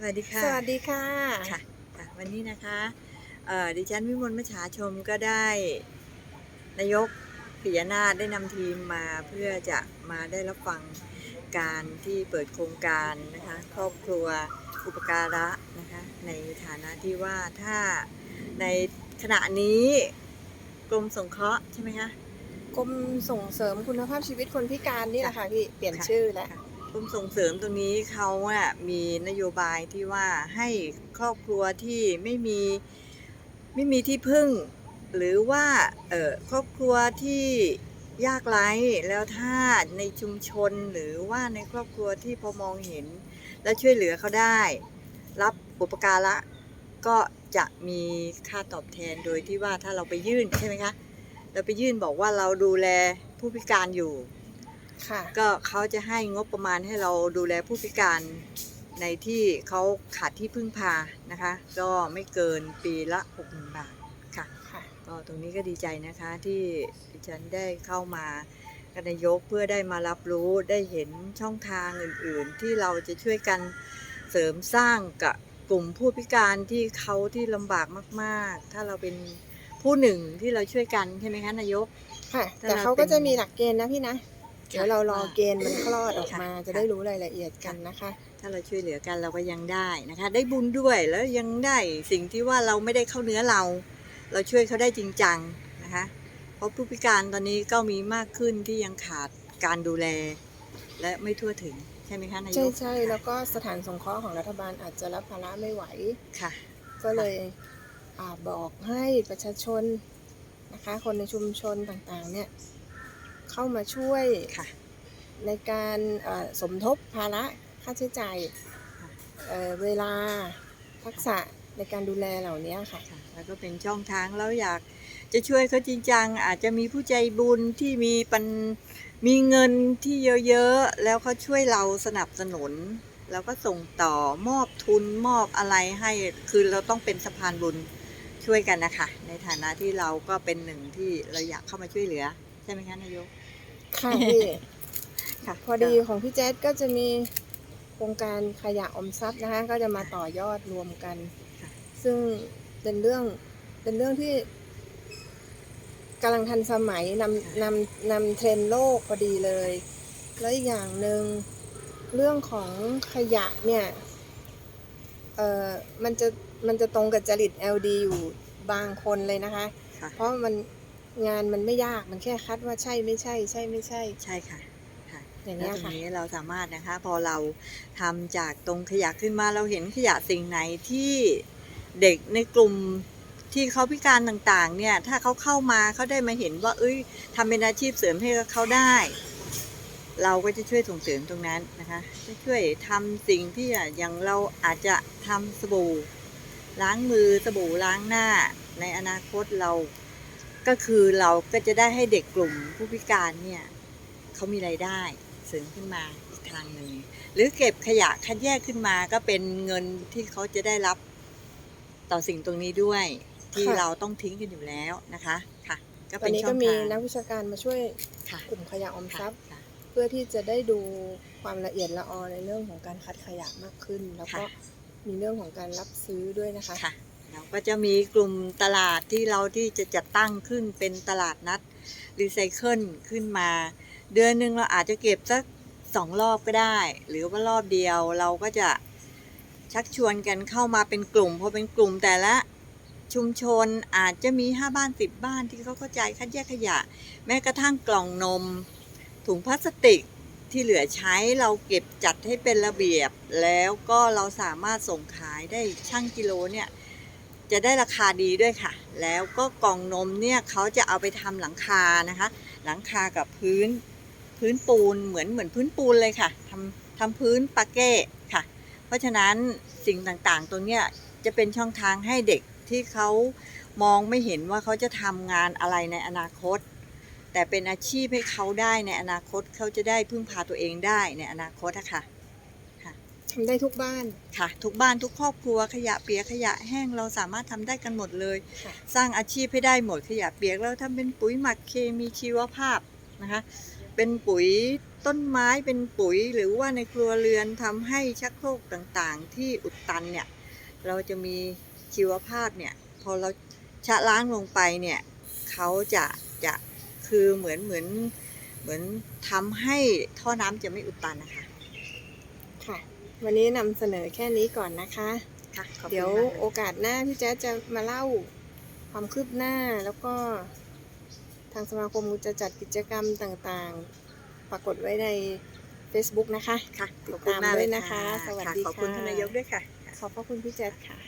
สวัสดีค่ะ สวัสดีค่ะค่ะค่ะ วันนี้นะคะเอ่อดิฉันวิมลมชาชมก็ได้ นายกปิยนาถได้นำทีมมาเพื่อจะมาได้รับฟังการที่เปิดโครงการนะคะครอบครัวอุปการะนะคะในฐานะที่ว่าถ้าในขณะนี้กรมสงเคราะห์ใช่ไหมคะกรมส่งเสริมคุณภาพชีวิตคนพิการนี่แหละค่ะพี่เปลี่ยนค่ะชื่อแล้วค่ะ กรมส่งเสริมตรงนี้เขาอะมีนโยบายที่ว่าให้ครอบครัวที่ไม่มีไม่มีที่พึ่ง หรือว่าเออครอบครัวที่ยากไร้แล้วถ้าในชุมชนหรือว่าในครอบครัวที่พอมองเห็น และช่วยเหลือเขาได้ รับอุปการะก็จะมีค่าตอบแทนโดยที่ว่าถ้าเราไปยื่นใช่ไหมคะเราไปยื่นบอกว่าเราดูแลผู้พิการอยู่ ค่ะ ก็เขาจะให้งบประมาณให้เราดูแลผู้พิการในที่เขาขาดที่พึ่งพานะคะ ก็ไม่เกินปีละ6 0,000บาทค่ะค่ะ ก็ตรงนี้ก็ดีใจนะคะที่ดิฉันได้เข้ามากับนายกเพื่อได้มารับรู้ได้เห็นช่องทางอื่นๆ ที่เราจะช่วยกันเสริมสร้างกับกลุ่มผู้พิการที่เขาที่ลำบากมากๆ ถ้าเราเป็นผู้หนึ่งที่เราช่วยกันใช่ไหมคะนายก ค่ะ แต่แต่เราเขาเป็ก็นจะมีหลักเกณฑ์นะพี่นะ เดี๋ยวเรารอว่าเกณฑ์มันคลอดออกมาค่ะจะได้รู้รายละเอียดกันนะคะ ถ้าเราช่วยเหลือกันเราก็ยังได้นะคะ ได้บุญด้วยแล้วยังได้สิ่งที่ว่าเราไม่ได้เข้าเนื้อเรา เราช่วยเขาได้จริงจังนะคะ เพราะผู้พิการตอนนี้ก็มีมากขึ้นที่ยังขาดการดูแล และไม่ทั่วถึงใช่ไหมคะนายใช่กใช่แล้วก็สถานสงเคราะห์ของรัฐบาลอาจจะรับภาระไม่ไหวค่ะ ก็เลยอาบอกให้ประชาชนนะคะ คนในชุมชนต่างๆเนี่ย เข้ามาช่วยค่ะในการเอ่อสมทบภาระค่าใช้จ่ายค่ะเอ่อเวลาทักษะในการดูแลเหล่านี้ค่ะค่ะ แล้วก็เป็นช่องทางแล้วอยากจะช่วยเขาจริงจังอาจจะมีผู้ใจบุญที่มีปันมีเงินที่เยอะๆ แล้วเขาช่วยเราสนับสนุน แล้วก็ส่งต่อมอบทุนมอบอะไรให้คือเราต้องเป็นสะพานบุญช่วยกันนะคะ ในฐานะที่เราก็เป็นหนึ่งที่เราอยากเข้ามาช่วยเหลือ ใช่ไหมคะนายก ค่ะพี่ค่ะ พอดีของพี่แจ๊ดก็จะมีโครงการขยะอมทรัพย์นะคะ ก็จะมาต่อยอดรวมกันค่ะซึ่งเป็นเรื่องเป็นเรื่องที่กำลังทันสมัยนำนำนำเทรนด์โลกพอดีเลย แล้วอีกอย่างหนึ่งเรื่องของขยะเนี่ยเอ่อมันจะมันจะตรงกับจริต LD อยู่บางคนเลยนะคะค่ะเพราะมัน งานมันไม่ยากมันแค่คัดว่าใช่ไม่ใช่ ใช่ไม่ใช่ ใช่ค่ะค่ะอย่างแล้เงี้วยตรงค่ะนี้เราสามารถนะคะ พอเราทำจากตรงขยะขึ้นมาเราเห็นขยะสิ่งไหนที่เด็กในกลุ่มที่เขาพิการต่างๆ เนี่ย ถ้าเขาเข้ามาเขาได้มาเห็นว่า เอ้ยทำเป็นอาชีพเสริมให้เขาได้ เราก็จะช่วยส่งเสริมตรงนั้นนะคะจะช่วยทำสิ่งที่อย่างเราอาจจะทำสบู่ ล้างมือสบู่ล้างหน้า ในอนาคตเรา ก็คือเราก็จะได้ให้เด็กกลุ่มผู้พิการเนี่ยเขามีรายได้เสริมขึ้นมาอีกทางหนึ่งหรือเก็บขยะคัดแยกขึ้นมาก็เป็นเงินที่เขาจะได้รับต่อสิ่งตรงนี้ด้วย ที่ค่ะ เราต้องทิ้งกันอยู่แล้วนะคะค่ะ ก็ตอเป็นนนี้ช่อก็งมีทางนักวิชาการมาช่วยค่ะกลุ่มขยะออมทรัพย์ ค่ะ เพื่อที่จะได้ดูความละเอียดละออในเรื่องของการคัดขยะมากขึ้น แล้วก็ค่ะ มีเรื่องของการรับซื้อด้วยนะคะ ค่ะเรา ก็จะมีกลุ่มตลาดที่เราที่จะจัดตั้งขึ้นเป็นตลาดนัดรีไซเคิลขึ้นมา เดือนหนึ่งเราอาจจะเก็บสักสองรอบก็ได้ หรือว่ารอบเดียวเราก็จะชักชวนกันเข้ามาเป็นกลุ่มพอเป็นกลุ่มแต่ละชุมชนอาจจะมีห้าบ้านสิบบ้านที่เขาเข้าใจคัดแยกขยะ แม้กระทั่งกล่องนม ถุงพลาสติกที่เหลือใช้เราเก็บจัดให้เป็นระเบียบ แล้วก็เราสามารถส่งขายได้ช่างกิโลเนี่ย จะได้ราคาดีด้วยค่ะ แล้วก็กล่องนมเนี่ยเขาจะเอาไปทำหลังคานะคะ หลังคากับพื้นพื้นปูนเหมือนเหมือนพื้นปูนเลยค่ะทำทำพื้นปาเก้ค่ะ เพราะฉะนั้นสิ่งต่างๆตรงเนี้ยจะเป็นช่องทางให้เด็กที่เขามองไม่เห็นว่าเขาจะทำงานอะไรในอนาคต แต่เป็นอาชีพให้เขาได้ในอนาคตเขาจะได้พึ่งพาตัวเองได้ในอนาคตอะค่ะ ทำได้ทุกบ้าน ค่ะ ทุกบ้านทุกครอบครัวขยะเปียกขยะแห้งเราสามารถทำได้กันหมดเลยค่ะสร้างอาชีพให้ได้หมดขยะเปียกแล้วทำเป็นปุ๋ยหมักเคมีชีวภาพนะคะ เป็นปุ๋ยต้นไม้เป็นปุ๋ยหรือว่าในครัวเรือนทำให้ชักโครกต่างๆ ที่อุดตันเนี่ยเราจะมีชีวภาพเนี่ยพอเราชะล้างลงไปเนี่ยเขาจะจะคือเหมือนเหมือนเหมือนทำให้ท่อน้ำจะไม่อุดตันนะคะค่ะ วันนี้นำเสนอแค่นี้ก่อนนะคะค่ะขอบคุณเดี๋ยวมากโอกาสหน้าพี่แจ๊ดจะมาเล่าความคืบหน้าแล้วก็ ทางสมาคมจะจัดกิจกรรมต่างๆ ปรากฏไว้ใน Facebook นะคะ ค่ะติขดอบคุณตามมากด้เลวยยนะคะค่ะสวัสค่ะดีขอบคุณค่ะท่านนายกด้วยค่ะ ขอบพระคุณพี่แจ๊ดค่ะ